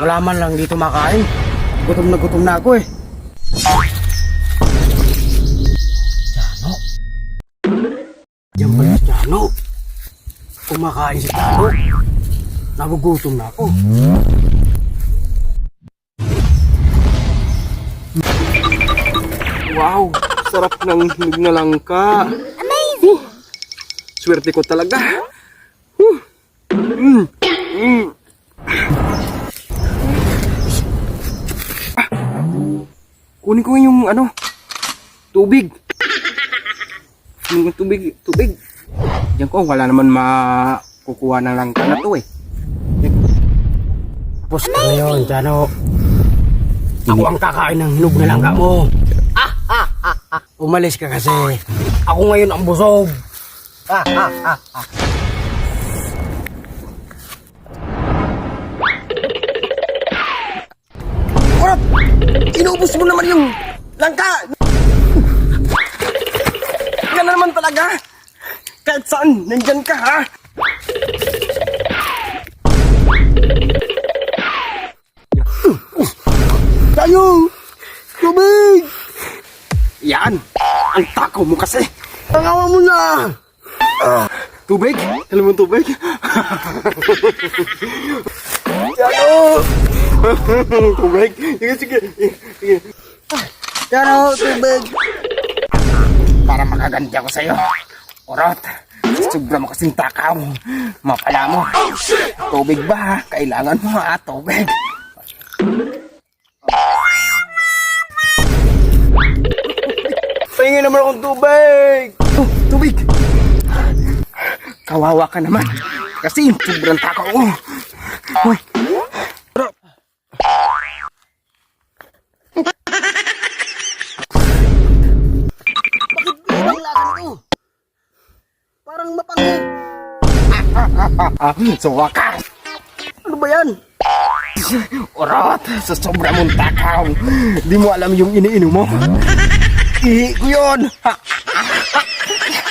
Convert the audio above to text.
Wala man lang dito makain. Gutom na gutom na ako eh. Jano. Yan ba si Jano? Kumakain si Jano. Nagugutom na ako. Wow, sarap ng hinog na langka. Amazing! swerte ko talaga. Huh. Mm. Kunin ko yung ano, tubig. Yung tubig, tubig. Diyan ko, wala naman makukuha ng langka na to eh. Tapos ka ngayon, Jano. Ako ang kakain ng hinog na langga mo. Ah, ah, ah, ah. Umalis ka kasi. Ako ngayon ang busog. Ah, ah, ah, ah. Inubos mo naman yung langka! Yan na naman talaga! Kahit saan, nandyan ka ha! Tayo! Tubig! Yan! Ang takaw mo kasi! Tangawa mo na! Tubig? Alam mo tubig? Ano? Tubig? Sige, sige. sige. Jano, tubig. para makaganti ako sa'yo. Orot, sobra mo kasing takaw. Mapala mo. Tubig ba? Kailangan mo ha, tubig. Pahinga naman akong tubig. Oh, tubig. Kawawa ka naman. Kasi sobrang takaw mo. Hoy. Lakas ito. Parang mapangit. Sa wakas. Ano ba yan? Orot, sa sobra mong takaw. Di mo alam yung iniinom mo. Ihi ko yun.